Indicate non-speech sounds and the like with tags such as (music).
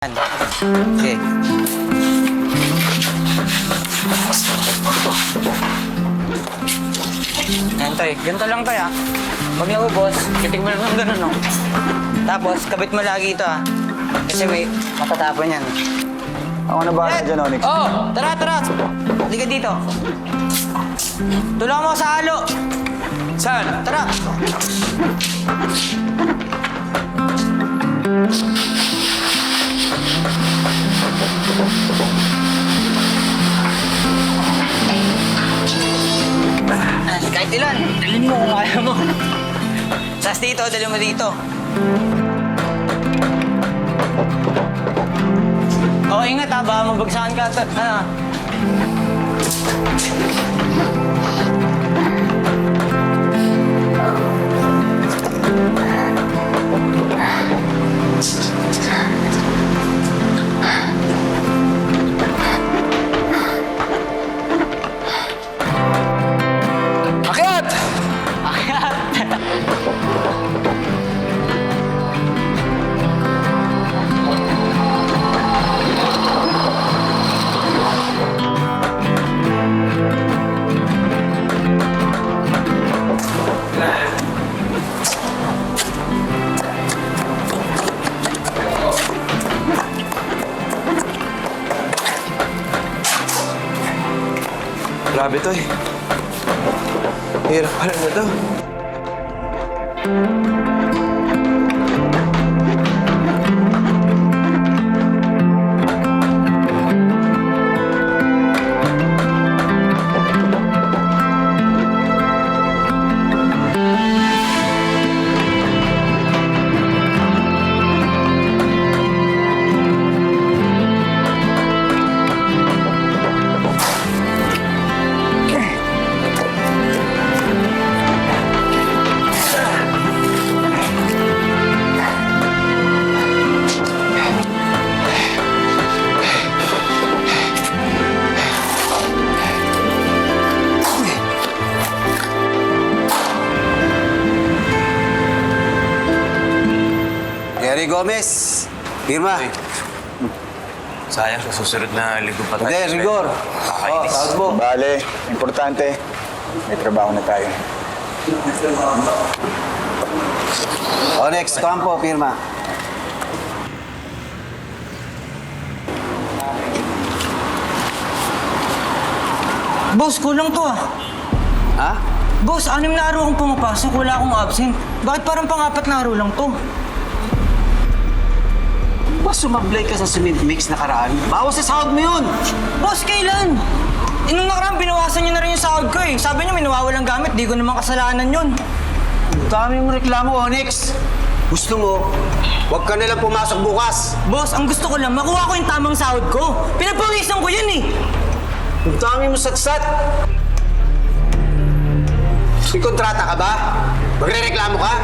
Yan. Okay. Yan, Toy. Ganito lang, Toy, ah. Pag naubos, kitig mo lang ng ganun, no? Tapos, kabit mo lagi ito, ah. Kasi may matatapon yan. Ako na bahala dyan, Onyx. Oh, tara, tara. Halika dito. Tulungan mo sa halo. Saan? Tara. Kahit ilan, dalhin mo kung kaya mo. (laughs) Sas dito, dalhin mo dito. Oh, ingat ha, baka mabagsakan ka. Ano? Grabe to eh. Hirap pala na to. Gomez, pirma. Sayang sa susunod na linggo pa tayo. Hindi, rigor. Oh, tawag mo. Bale, importante, may trabaho na tayo. Onyx Campo, pirma. Boss, kulang to ah. Ha? Boss, anim na araw akong pumapasok, wala akong absent. Bakit parang pang-apat na araw lang to? Ba sumablay ka sa cement mix nakaraan? Bawas sa sahod mo yun! Boss, kailan? Eh, nung nakaraan, binawasan niyo na rin yung sahod ko eh. Sabi niyo may nawawalang gamit, di ko naman kasalanan yun. Dami mo reklamo, Onyx. Gusto mo, huwag ka nalang pumasok bukas. Boss, ang gusto ko lang, makuha ko yung tamang sahod ko. Pinagpawisan ko yun eh. Ang dami mo satsat. May kontrata ka ba? Magre-reklamo ka?